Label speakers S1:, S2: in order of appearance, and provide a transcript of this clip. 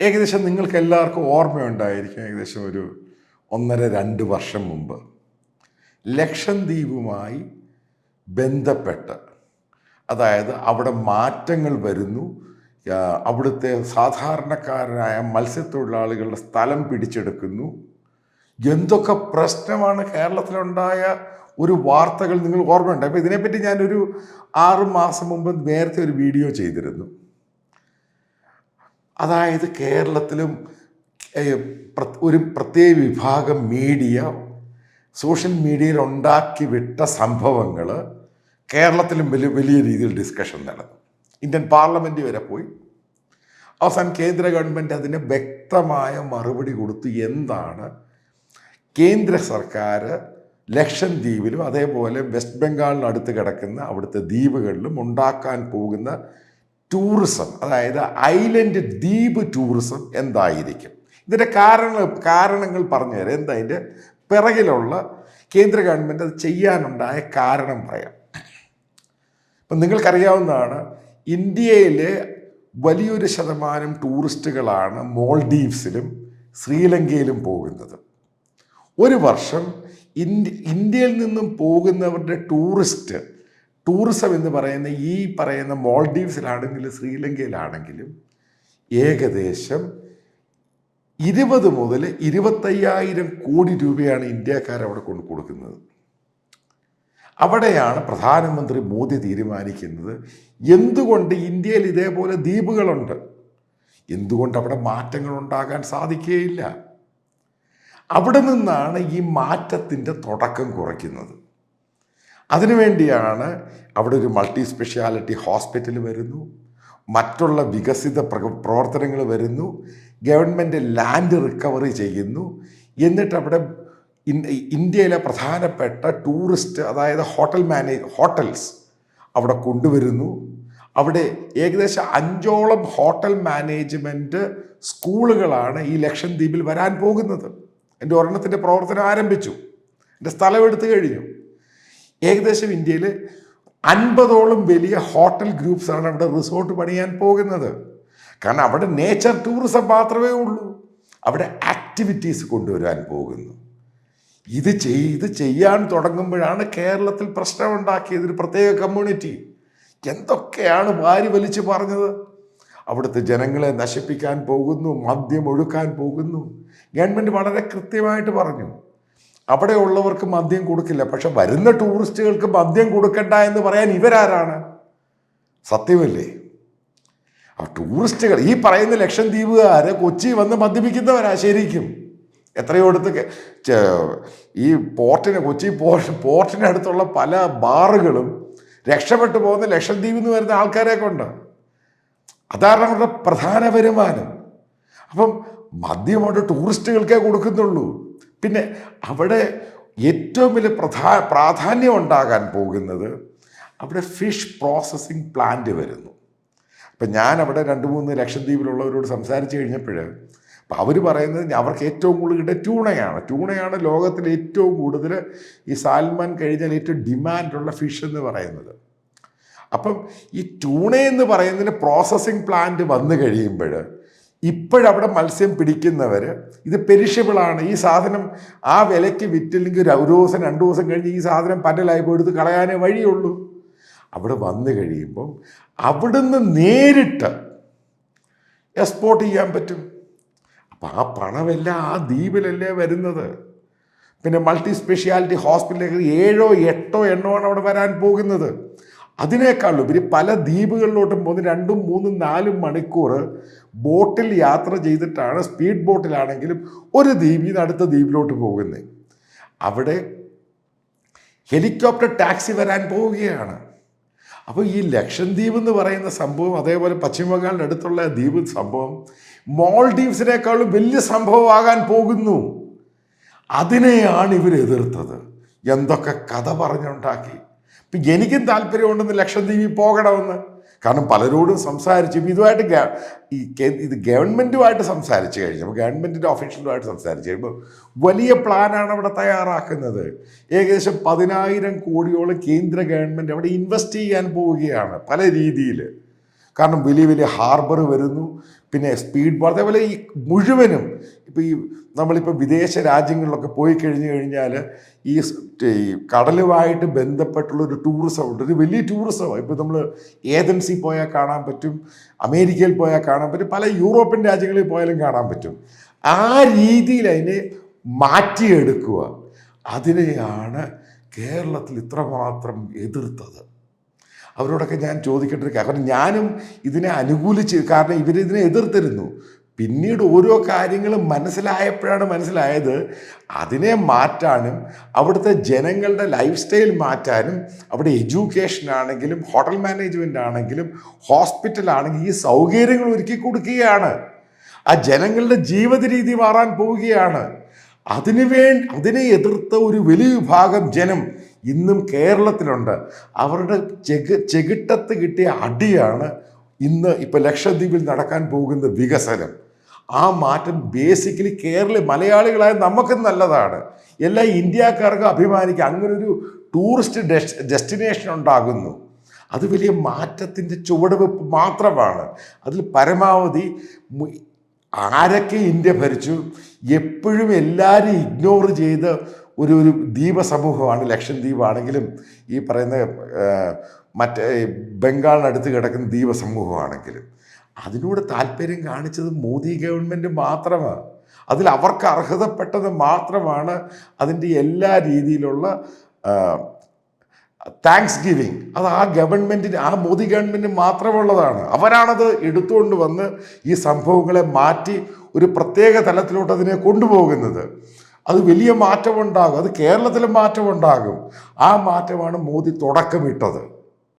S1: ഏകദേശം നിങ്ങൾക്ക് എല്ലാവർക്കും ഓർമ്മയുണ്ടായിരിക്കും ഏകദേശം ഒരു ഒന്നര രണ്ട് വർഷം മുമ്പ്. ലക്ഷദ്വീപുമായി ബന്ധപ്പെട്ട്. അതായത് അവിടെ മാറ്റങ്ങൾ വരുന്നു. അവിടുത്തെ സാധാരണക്കാരനായ മത്സ്യത്തൊഴിലാളികളുടെ സ്ഥലം പിടിച്ചെടുക്കുന്നു. എന്തൊക്കെ പ്രശ്നമാണ് കേരളത്തിലുണ്ടായ ഒരു വാർത്തകൾ നിങ്ങൾ ഓർമ്മയുണ്ട്? അപ്പോൾ ഇതിനെപ്പറ്റി ഞാനൊരു ആറ് മാസം മുമ്പ് നേരത്തെ ഒരു വീഡിയോ ചെയ്തിരുന്നു. അതായത് കേരളത്തിലും ഒരു പ്രത്യേക വിഭാഗം മീഡിയ സോഷ്യൽ മീഡിയയിൽ ഉണ്ടാക്കി വിട്ട സംഭവങ്ങൾ കേരളത്തിലും വലിയ വലിയ രീതിയിൽ ഡിസ്കഷൻ നടന്നു. ഇന്ത്യൻ പാർലമെന്റ് വരെ പോയി. അവസാനം കേന്ദ്ര ഗവൺമെന്റ് അതിന് വ്യക്തമായ മറുപടി കൊടുത്തു എന്താണ് കേന്ദ്ര സർക്കാർ ലക്ഷദ്വീപിലും അതേപോലെ വെസ്റ്റ് ബംഗാളിനടുത്ത് കിടക്കുന്ന അവിടുത്തെ ദ്വീപുകളിലും ഉണ്ടാക്കാൻ പോകുന്ന ടൂറിസം അതായത് ഐലൻഡ് ദ്വീപ് ടൂറിസം എന്തായിരിക്കും? ഇതിന്റെ കാരണങ്ങൾ കാരണങ്ങൾ പറഞ്ഞു തരാം. എന്താ അതിന്റെ പിറകിലുള്ള കേന്ദ്ര ഗവൺമെന്റ് അത് ചെയ്യാനുണ്ടായ കാരണം പറയാം. ഇപ്പം നിങ്ങൾക്കറിയാവുന്നതാണ് ഇന്ത്യയിലെ വലിയൊരു ശതമാനം ടൂറിസ്റ്റുകളാണ് മോൾഡീവ്സിലും ശ്രീലങ്കയിലും പോകുന്നത്. ഒരു വർഷം ഇന്ത്യ ഇന്ത്യയിൽ നിന്നും പോകുന്നവരുടെ ടൂറിസ്റ്റ് ടൂറിസം എന്ന് പറയുന്ന ഈ പറയുന്ന മോൾഡീവ്സിലാണെങ്കിലും ശ്രീലങ്കയിലാണെങ്കിലും ഏകദേശം ഇരുപത് മുതൽ ഇരുപത്തയ്യായിരം കോടി രൂപയാണ് ഇന്ത്യക്കാർ അവിടെ കൊണ്ടു കൊടുക്കുന്നത്. അവിടെയാണ് പ്രധാനമന്ത്രി മോദി തീരുമാനിക്കുന്നത് എന്തുകൊണ്ട് ഇന്ത്യയിൽ ഇതേപോലെ ദ്വീപുകളുണ്ട്? എന്തുകൊണ്ട് അവിടെ മാറ്റങ്ങൾ ഉണ്ടാകാൻ സാധിക്കുകയില്ല? അവിടെ നിന്നാണ് ഈ മാറ്റത്തിന്റെ തുടക്കം കുറയ്ക്കുന്നത് അതിനുവേണ്ടിയാണ് അവിടെ ഒരു മൾട്ടി സ്പെഷ്യാലിറ്റി ഹോസ്പിറ്റൽ വരുന്നു. മറ്റുള്ള വികസിത പ്ര- പ്രവർത്തനങ്ങൾ വരുന്നു. ഗവൺമെന്റ് ലാൻഡ് റിക്കവറി ചെയ്യുന്നു. എന്നിട്ട് അവിടെ ഇന്ത്യയിലെ പ്രധാനപ്പെട്ട ടൂറിസ്റ്റ് അതായത് ഹോട്ടൽ മാനേജ് ഹോട്ടൽസ് അവിടെ കൊണ്ടുവരുന്നു. അവിടെ ഏകദേശം അഞ്ചോളം ഹോട്ടൽ മാനേജ്മെന്റ് സ്കൂളുകളാണ് ഈ ലക്ഷദ്വീപിൽ വരാൻ പോകുന്നത്. എന്റെ ഒരെണ്ണത്തിന്റെ പ്രവർത്തനം ആരംഭിച്ചു. എന്റെ സ്ഥലം എടുത്തു കഴിഞ്ഞു. ഏകദേശം ഇന്ത്യയിൽ അൻപതോളം വലിയ ഹോട്ടൽ ഗ്രൂപ്പ്സാണ് അവിടെ റിസോർട്ട് പണിയാൻ പോകുന്നത്. കാരണം അവിടെ നേച്ചർ ടൂറിസം മാത്രമേ ഉള്ളൂ. അവിടെ ആക്ടിവിറ്റീസ് കൊണ്ടുവരാൻ പോകുന്നു. ഇത് ചെയ് ഇത് ചെയ്യാൻ തുടങ്ങുമ്പോഴാണ് കേരളത്തിൽ പ്രശ്നമുണ്ടാക്കിയത് ഒരു പ്രത്യേക കമ്മ്യൂണിറ്റി എന്തൊക്കെയാണ് വാരി വലിച്ചു പറഞ്ഞത്? അവിടുത്തെ ജനങ്ങളെ നശിപ്പിക്കാൻ പോകുന്നു മദ്യം ഒഴുക്കാൻ പോകുന്നു. ഗവൺമെന്റ് വളരെ കൃത്യമായിട്ട് പറഞ്ഞു. അവിടെ ഉള്ളവർക്ക് മദ്യം കൊടുക്കില്ല. പക്ഷെ വരുന്ന ടൂറിസ്റ്റുകൾക്ക് മദ്യം കൊടുക്കണ്ട എന്ന് പറയാൻ ഇവരാരാണ്? സത്യമല്ലേ? ആ ടൂറിസ്റ്റുകൾ ഈ പറയുന്ന ലക്ഷദ്വീപുകാർ കൊച്ചി വന്ന് മദ്യപിക്കുന്നവരാ ശരിക്കും. എത്രയോ അടുത്ത് ഈ പോർട്ടിന് കൊച്ചി പോർട്ട് പോർട്ടിനടുത്തുള്ള പല ബാറുകളും രക്ഷപ്പെട്ടു പോകുന്ന ലക്ഷദ്വീപിൽ നിന്ന് വരുന്ന ആൾക്കാരെ കൊണ്ട് അതാണ് അവരുടെ പ്രധാന വരുമാനം. അപ്പം മദ്യം അവിടെ ടൂറിസ്റ്റുകൾക്കേ കൊടുക്കുന്നുള്ളൂ. പിന്നെ അവിടെ ഏറ്റവും വലിയ പ്രധാ പ്രാധാന്യം ഉണ്ടാകാൻ പോകുന്നത് അവിടെ ഫിഷ് പ്രോസസ്സിംഗ് പ്ലാന്റ് വരുന്നു. അപ്പം ഞാൻ അവിടെ രണ്ട് മൂന്ന് ലക്ഷദ്വീപിലുള്ളവരോട് സംസാരിച്ച് കഴിഞ്ഞപ്പോൾ അപ്പം അവർ പറയുന്നത് അവർക്ക് ഏറ്റവും കൂടുതൽ ട്യൂണയാണ്. ട്യൂണയാണ് ലോകത്തിൽ ഏറ്റവും കൂടുതൽ ഈ സാൽമൻ കഴിഞ്ഞാൽ ഏറ്റവും ഡിമാൻഡുള്ള ഫിഷ് എന്ന് പറയുന്നത്. അപ്പം ഈ ട്യൂണ എന്ന് പറയുന്നതിന് പ്രോസസ്സിംഗ് പ്ലാന്റ് വന്നു കഴിയുമ്പോൾ ഇപ്പോഴവിടെ മത്സ്യം പിടിക്കുന്നവർ ഇത് പെരിഷബിളാണ് ഈ സാധനം ആ വിലയ്ക്ക് വിറ്റില്ലെങ്കിൽ ഒരു ദിവസം രണ്ട് ദിവസം കഴിഞ്ഞ് ഈ സാധനം പന്നലായി പോയെടുത്ത് കളയാനേ വഴിയുള്ളൂ. അവിടെ വന്നു കഴിയുമ്പം അവിടുന്ന് നേരിട്ട് എക്സ്പോർട്ട് ചെയ്യാൻ പറ്റും. അപ്പം ആ പണമെല്ലാം ആ ദ്വീപിലല്ലേ വരുന്നത്. പിന്നെ മൾട്ടി സ്പെഷ്യാലിറ്റി ഹോസ്പിറ്റലിലേക്ക് ഏഴോ എട്ടോ എണ്ണോ ആണ് അവിടെ വരാൻ പോകുന്നത്. അതിനേക്കാൾ ഉപരി പല ദ്വീപുകളിലോട്ടും പോകുന്ന രണ്ടും മൂന്നും നാലും മണിക്കൂർ ബോട്ടിൽ യാത്ര ചെയ്തിട്ടാണ് സ്പീഡ് ബോട്ടിലാണെങ്കിലും ഒരു ദ്വീപിൽ നിന്ന് അടുത്ത ദ്വീപിലോട്ട് പോകുന്നത്. അവിടെ ഹെലികോപ്റ്റർ ടാക്സി വരാൻ പോവുകയാണ്. അപ്പോൾ ഈ ലക്ഷദ്വീപ് എന്ന് പറയുന്ന സംഭവം അതേപോലെ പശ്ചിമ ബംഗാളിന്റെ അടുത്തുള്ള ദ്വീപ് സംഭവം മോൾഡീവ്സിനേക്കാളും വലിയ സംഭവമാകാൻ പോകുന്നു. അതിനെയാണ് ഇവർ എതിർത്തത്. എന്തൊക്കെ കഥ പറഞ്ഞുണ്ടാക്കി. ഇപ്പം എനിക്കും താല്പര്യമുണ്ടെന്ന് ലക്ഷദ്വീപിൽ പോകണമെന്ന്. കാരണം പലരോടും സംസാരിച്ചു ഇതുമായിട്ട് ഈ ഇത് ഗവൺമെന്റുമായിട്ട് സംസാരിച്ച് കഴിഞ്ഞപ്പോൾ ഗവൺമെന്റിന്റെ ഒഫീഷ്യലുമായിട്ട് സംസാരിച്ച് കഴിയുമ്പോൾ വലിയ പ്ലാനാണ് അവിടെ തയ്യാറാക്കുന്നത്. ഏകദേശം പതിനായിരം കോടിയോളം കേന്ദ്ര ഗവൺമെന്റ് അവിടെ ഇൻവെസ്റ്റ് ചെയ്യാൻ പോവുകയാണ് പല രീതിയിൽ കാരണം വലിയ വലിയ ഹാർബർ വരുന്നു. പിന്നെ സ്പീഡ് ബോട്ട് അതേപോലെ ഈ മുഴുവനും ഇപ്പോൾ ഈ നമ്മളിപ്പോൾ വിദേശ രാജ്യങ്ങളിലൊക്കെ പോയി കഴിഞ്ഞു കഴിഞ്ഞാൽ ഈ കടലുമായിട്ട് ബന്ധപ്പെട്ടുള്ള ഒരു ടൂറിസം ഉണ്ട്. ഒരു വലിയ ടൂറിസമാണ് ഇപ്പോൾ നമ്മൾ ഏജൻസി പോയാൽ കാണാൻ പറ്റും അമേരിക്കയിൽ പോയാൽ കാണാൻ പറ്റും പല യൂറോപ്യൻ രാജ്യങ്ങളിൽ പോയാലും കാണാൻ പറ്റും. ആ രീതിയിൽ അതിനെ മാറ്റിയെടുക്കുക. അതിനെയാണ് കേരളത്തിൽ ഇത്രമാത്രം എതിർത്തത്. അവരോടൊക്കെ ഞാൻ ചോദിക്കേണ്ട കാരണം ഞാനും ഇതിനെ അനുകൂലിച്ച് കാരണം ഇവരിതിനെ എതിർത്തിരുന്നു. പിന്നീട് ഓരോ കാര്യങ്ങളും മനസ്സിലായപ്പോഴാണ് മനസ്സിലായത് അതിനെ മാറ്റാനും അവിടുത്തെ ജനങ്ങളുടെ ലൈഫ് സ്റ്റൈൽ മാറ്റാനും അവിടെ എഡ്യൂക്കേഷൻ ആണെങ്കിലും ഹോട്ടൽ മാനേജ്മെന്റ് ആണെങ്കിലും ഹോസ്പിറ്റൽ ആണെങ്കിലും ഈ സൗകര്യങ്ങൾ ഒരുക്കി കൊടുക്കുകയാണ്. ആ ജനങ്ങളുടെ ജീവിത രീതി മാറാൻ പോവുകയാണ്. അതിനു അതിനെ എതിർത്ത ഒരു വലിയ വിഭാഗം ജനം ഇന്നും കേരളത്തിലുണ്ട്. അവരുടെ ചെക് ചെകിട്ടത്ത് കിട്ടിയ അടിയാണ് ഇന്ന് ഇപ്പം ലക്ഷദ്വീപിൽ നടക്കാൻ പോകുന്ന വികസനം. ആ മാറ്റം ബേസിക്കലി കേരള മലയാളികളായ നമുക്ക് നല്ലതാണ്. എല്ലാ ഇന്ത്യക്കാർക്കും അഭിമാനിക്കുക അങ്ങനൊരു ടൂറിസ്റ്റ് ഡെസ് ഡെസ്റ്റിനേഷൻ ഉണ്ടാകുന്നു. അത് വലിയ മാറ്റത്തിന്റെ ചുവടുവെപ്പ് മാത്രമാണ്. അതിൽ പരമാവധി ആരൊക്കെ ഇന്ത്യ ഭരിച്ചു? എപ്പോഴും എല്ലാവരും ഇഗ്നോർ ചെയ്ത് ഒരു ഒരു ദ്വീപ സമൂഹമാണ് ലക്ഷദ്വീപ് ആണെങ്കിലും ഈ പറയുന്ന മറ്റേ ബംഗാളിനടുത്ത് കിടക്കുന്ന ദ്വീപ സമൂഹമാണെങ്കിലും അതിനോട് താല്പര്യം കാണിച്ചത് മോദി ഗവൺമെന്റ് മാത്രമാണ്. അതിൽ അവർക്ക് അർഹതപ്പെട്ടത് മാത്രമാണ് അതിന്റെ എല്ലാ രീതിയിലുള്ള താങ്ക്സ് ഗിവിങ് അത് ആ ഗവൺമെന്റിന് ആ മോദി ഗവൺമെന്റിന് മാത്രമുള്ളതാണ്. അവരാണത് എടുത്തുകൊണ്ട് വന്ന് ഈ സംഭവങ്ങളെ മാറ്റി ഒരു പ്രത്യേക തലത്തിലോട്ട് അതിനെ കൊണ്ടുപോകുന്നത്. അത് വലിയ മാറ്റമുണ്ടാകും. അത് കേരളത്തിലും മാറ്റമുണ്ടാകും. ആ മാറ്റമാണ് മോദി തുടക്കമിട്ടത്.